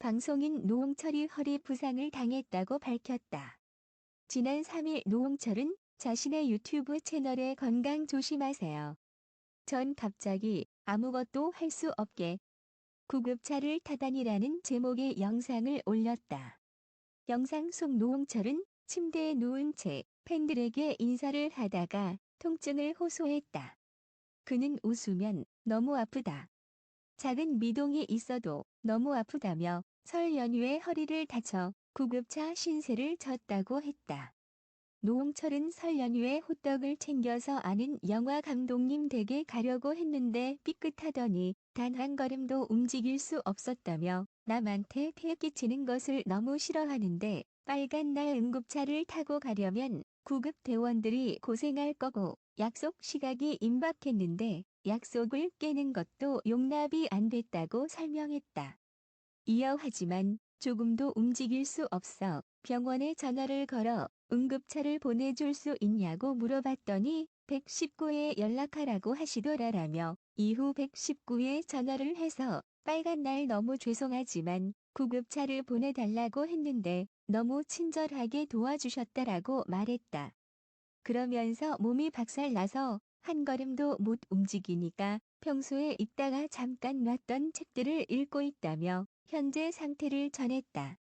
방송인 노홍철이 허리 부상을 당했다고 밝혔다. 지난 3일 노홍철은 자신의 유튜브 채널에 건강 조심하세요. 전 갑자기 아무것도 할 수 없게 구급차를 타다니라는 제목의 영상을 올렸다. 영상 속 노홍철은 침대에 누운 채 팬들에게 인사를 하다가 통증을 호소했다. 그는 웃으면 너무 아프다. 작은 미동이 있어도 너무 아프다며 설 연휴에 허리를 다쳐 구급차 신세를 졌다고 했다. 노홍철은 설 연휴에 호떡을 챙겨서 아는 영화 감독님 댁에 가려고 했는데 삐끗하더니 단 한 걸음도 움직일 수 없었다며 남한테 피해 끼치는 것을 너무 싫어하는데 빨간 날 응급차를 타고 가려면 구급 대원들이 고생할 거고 약속 시각이 임박했는데 약속을 깨는 것도 용납이 안 됐다고 설명했다. 이어 하지만 조금도 움직일 수 없어 병원에 전화를 걸어 응급차를 보내줄 수 있냐고 물어봤더니 119에 연락하라고 하시더라라며 이후 119에 전화를 해서 빨간 날 너무 죄송하지만 구급차를 보내달라고 했는데 너무 친절하게 도와주셨다라고 말했다. 그러면서 몸이 박살나서 한 걸음도 못 움직이니까 평소에 읽다가 잠깐 놨던 책들을 읽고 있다며 현재 상태를 전했다.